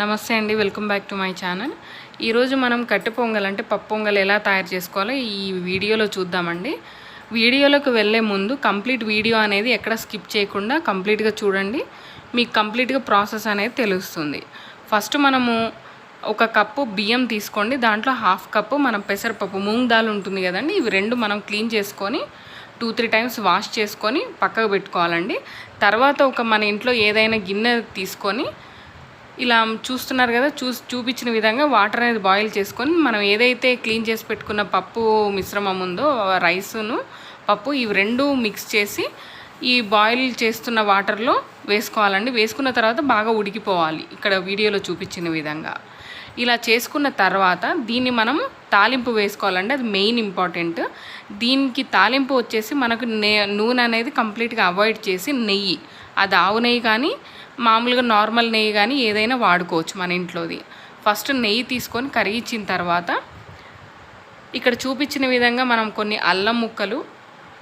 నమస్తే అండి welcome back to my channel. ఈరోజు మనం కట్టె పొంగల్ అంటే పప్పు పొంగల్ ఎలా తయారు చేసుకోవాలో ఈ వీడియోలో చూద్దామండి. వీడియోలోకి వెళ్ళే ముందు కంప్లీట్ వీడియో అనేది ఎక్కడ స్కిప్ చేయకుండా కంప్లీట్గా చూడండి. మీకు కంప్లీట్గా ప్రాసెస్ అనేది తెలుస్తుంది. ఫస్ట్ మనము ఒక కప్పు బియ్యం తీసుకోండి. దాంట్లో హాఫ్ కప్పు మనం పెసరపప్పు మూంగ్ దాల్ ఉంటుంది కదండి. ఇవి రెండు మనం క్లీన్ చేసుకొని టూ త్రీ టైమ్స్ వాష్ చేసుకొని పక్కకు పెట్టుకోవాలండి. తర్వాత ఒక మన ఇంట్లో ఏదైనా గిన్నె తీసుకొని ఇలా చూస్తున్నారు కదా చూ చూపించిన విధంగా వాటర్ అనేది బాయిల్ చేసుకొని మనం ఏదైతే క్లీన్ చేసి పెట్టుకున్న పప్పు మిశ్రమం ఉందో రైసును పప్పు ఇవి రెండు మిక్స్ చేసి ఈ బాయిల్ చేస్తున్న వాటర్లో వేసుకోవాలండి. వేసుకున్న తర్వాత బాగా ఉడికిపోవాలి. ఇక్కడ వీడియోలో చూపించిన విధంగా. ఇలా చేసుకున్న తర్వాత దీన్ని మనం తాలింపు వేసుకోవాలండి. అది మెయిన్ ఇంపార్టెంట్ దీనికి తాలింపు వచ్చేసి మనకు నే నూనె అనేది కంప్లీట్గా అవాయిడ్ చేసి నెయ్యి అది ఆవు నెయ్యి కానీ మామూలుగా నార్మల్ నెయ్యి కానీ ఏదైనా వాడుకోవచ్చు మన ఇంట్లోది. ఫస్ట్ నెయ్యి తీసుకొని కరిగించిన తర్వాత ఇక్కడ చూపించిన విధంగా మనం కొన్ని అల్లం ముక్కలు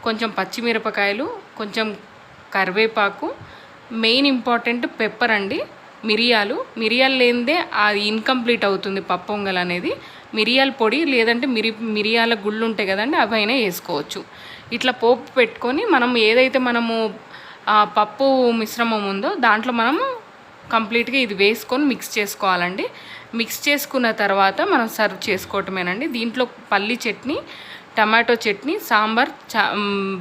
కొంచెం పచ్చిమిరపకాయలు కొంచెం కరివేపాకు మెయిన్ ఇంపార్టెంట్ పెప్పర్ అండి మిరియాలు. మిరియాలు లేనిదే అది ఇన్కంప్లీట్ అవుతుంది పప్పొంగల్ అనేది. మిరియాల పొడి లేదంటే మిరి మిరియాల గుళ్ళు ఉంటాయి కదండి అవైనా వేసుకోవచ్చు. ఇట్లా పోపు పెట్టుకొని మనం ఏదైతే మనము పప్పు మిశ్రమం ఉందో దాంట్లో మనము కంప్లీట్గా ఇది వేసుకొని మిక్స్ చేసుకోవాలండి. మిక్స్ చేసుకున్న తర్వాత మనం సర్వ్ చేసుకోవటమేనండి. దీంట్లో పల్లి చట్నీ టమాటో చట్నీ సాంబార్ చా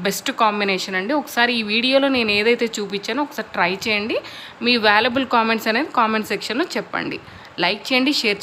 బెస్ట్ కాంబినేషన్ అండి. ఒకసారి ఈ వీడియోలో నేను ఏదైతే చూపించానో ఒకసారి ట్రై చేయండి. మీ వాల్యుబుల్ కామెంట్స్ అనేది కామెంట్ సెక్షన్లో చెప్పండి. లైక్ చేయండి షేర్